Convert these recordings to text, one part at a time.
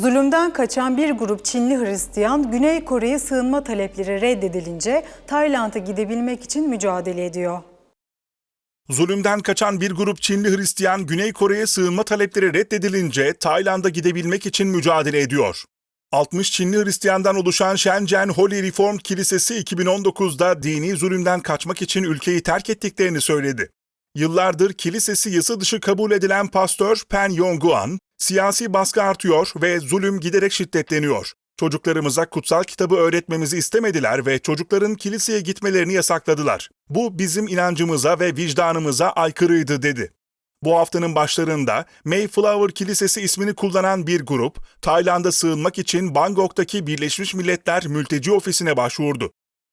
Zulümden kaçan bir grup Çinli Hristiyan Güney Kore'ye sığınma talepleri reddedilince Tayland'a gidebilmek için mücadele ediyor. Zulümden kaçan bir grup Çinli Hristiyan Güney Kore'ye sığınma talepleri reddedilince Tayland'a gidebilmek için mücadele ediyor. 60 Çinli Hristiyandan oluşan Shenzhen Holy Reformed Kilisesi 2019'da dini zulümden kaçmak için ülkeyi terk ettiklerini söyledi. Yıllardır kilisesi yasa dışı kabul edilen pastör Pen Yongguan, siyasi baskı artıyor ve zulüm giderek şiddetleniyor. Çocuklarımıza kutsal kitabı öğretmemizi istemediler ve çocukların kiliseye gitmelerini yasakladılar. Bu bizim inancımıza ve vicdanımıza aykırıydı dedi. Bu haftanın başlarında Mayflower Kilisesi ismini kullanan bir grup, Tayland'a sığınmak için Bangkok'taki Birleşmiş Milletler Mülteci Ofisi'ne başvurdu.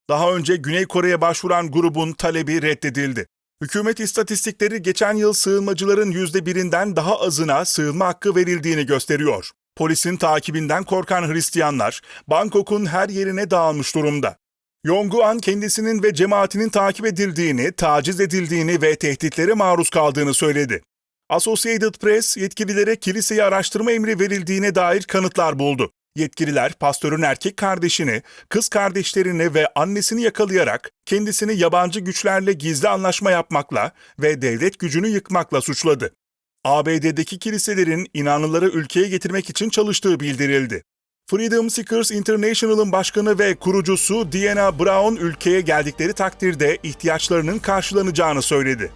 Daha önce Güney Kore'ye başvuran grubun talebi reddedildi. Hükümet istatistikleri geçen yıl sığınmacıların %1'inden daha azına sığınma hakkı verildiğini gösteriyor. Polisin takibinden korkan Hristiyanlar Bangkok'un her yerine dağılmış durumda. Yongguan kendisinin ve cemaatinin takip edildiğini, taciz edildiğini ve tehditlere maruz kaldığını söyledi. Associated Press yetkililere kiliseye araştırma emri verildiğine dair kanıtlar buldu. Yetkililer pastörün erkek kardeşini, kız kardeşlerini ve annesini yakalayarak kendisini yabancı güçlerle gizli anlaşma yapmakla ve devlet gücünü yıkmakla suçladı. ABD'deki kiliselerin inanlıları ülkeye getirmek için çalıştığı bildirildi. Freedom Seekers International'ın başkanı ve kurucusu Diana Brown ülkeye geldikleri takdirde ihtiyaçlarının karşılanacağını söyledi.